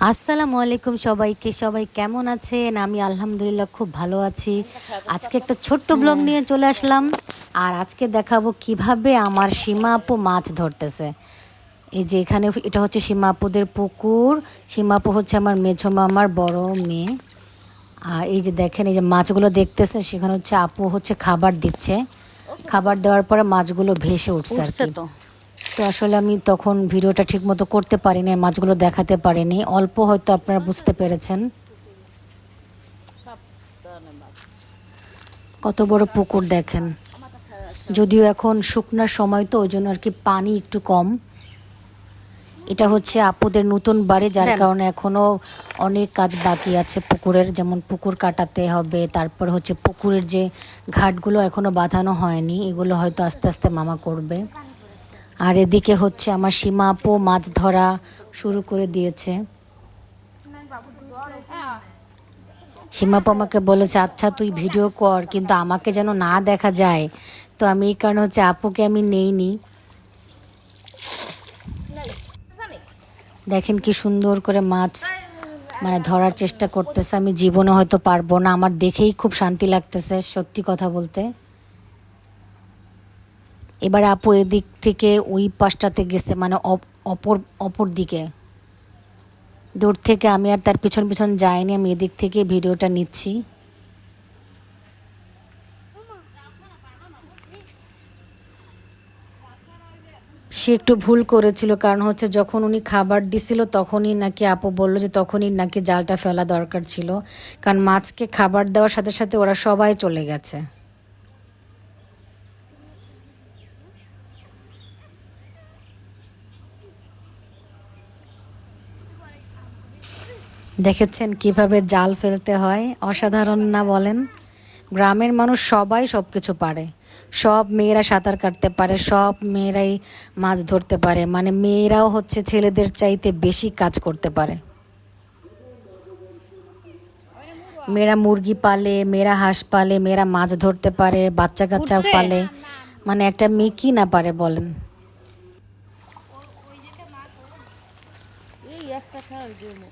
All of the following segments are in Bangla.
আসসালামু আলাইকুম সবাইকে। সবাই কেমন আছেন? আমি আলহামদুলিল্লাহ খুব ভালো আছি। আজকে একটা ছোট্ট ব্লগ নিয়ে চলে আসলাম। আর আজকে দেখাবো কীভাবে আমার সীমা আপু মাছ ধরতেছে। এই যে এখানে এটা হচ্ছে সীমা আপুদের পুকুর। সীমা আপু হচ্ছে আমার মেঝো মামার বড় মেয়ে। আর এই যে দেখেন এই যে মাছগুলো দেখতেছেন সেখানে হচ্ছে আপু হচ্ছে খাবার দিচ্ছে। খাবার দেওয়ার পরে মাছগুলো ভেসে উঠছে আর কি। তো আসলে আমি তখন ভিডিওটা ঠিকমতো করতে পারিনি মাছগুলো দেখাতে পারিনি। অল্প হয়তো আপনারা বুঝতে পেরেছেন। কত বড় পুকুর দেখেন। যদিও এখন শুকনার সময় তো ওই জন্য আর কি পানি একটু কম। এটা হচ্ছে আপুদের নতুন বাড়ি যার কারণে এখনও অনেক কাজ বাকি আছে পুকুরের যেমন পুকুর কাটাতে হবে তারপর হচ্ছে পুকুরের যে ঘাটগুলো এখনও বাঁধানো হয়নি এগুলো হয়তো আস্তে আস্তে মামা করবে। আর এদিকে হচ্ছে আমার সীমা আপু মাছ ধরা শুরু করে দিয়েছে। সীমা আপু আমাকে বলেছে আচ্ছা তুই ভিডিও কর, কিন্তু আমাকে যেন না দেখা যায়। তো আমি এই কারণে হচ্ছে আপুকে আমি নেইনি। দেখেন কি সুন্দর করে মাছ মানে ধরার চেষ্টা করতেছে। আমি জীবনে হয়তো পারব না, আমার দেখেই খুব শান্তি লাগতেছে সত্যি কথা বলতে। এবার আপু এদিক থেকে ওই পাশটাতে গেছে মানে অপ- অপর অপর দিকে। দূর থেকে আমি আর তার পিছন পিছন যাইনি, আমি এদিক থেকে ভিডিওটা নিচ্ছি। সে একটু ভুল করেছিল, কারণ হচ্ছে যখন উনি খাবার দিছিল তখনই নাকি আপু বলল যে তখনই নাকি জালটা ফেলা দরকার ছিল। কারণ মাছকে খাবার দেওয়ার সাথে সাথে ওরা সবাই চলে গেছে। দেখেছেন কীভাবে জাল ফেলতে হয়? অসাধারণ না বলেন? গ্রামের মানুষ সবাই সব কিছু পারে। সব মেয়েরা সাঁতার কাটতে পারে সব মেয়েরাই মাছ ধরতে পারে। মানে মেয়েরাও হচ্ছে ছেলেদের চাইতে বেশি কাজ করতে পারে। মেয়েরা মুরগি পালে মেয়েরা হাঁস পালে মেয়েরা মাছ ধরতে পারে বাচ্চা কাচ্চা পালে। মানে একটা মেয়ে কি না পারে বলেন? একটা খাওয়ার জন্য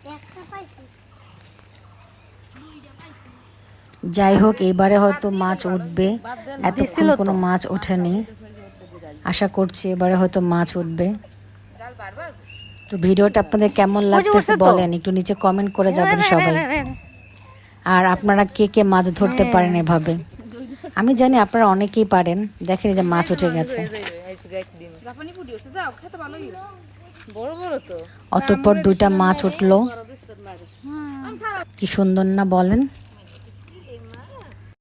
যাই হোক এবারে হয়তো মাছ উঠবে। এতক্ষণ কোনো মাছ ওঠেনি। আশা করছি এবারে হয়তো মাছ উঠবে। তো ভিডিওটা আপনাদের কেমন লাগতেছে বলেন একটু নিচে কমেন্ট করে যাবেন সবাই। আর আপনারা কে কে মাছ ধরতে পারেন এভাবে? আমি জানি আপনারা অনেকেই পারেন। দেখেন যে মাছ উঠে গেছে। অতঃপর দুইটা মাছ উঠল। কি সুন্দর না বলেন?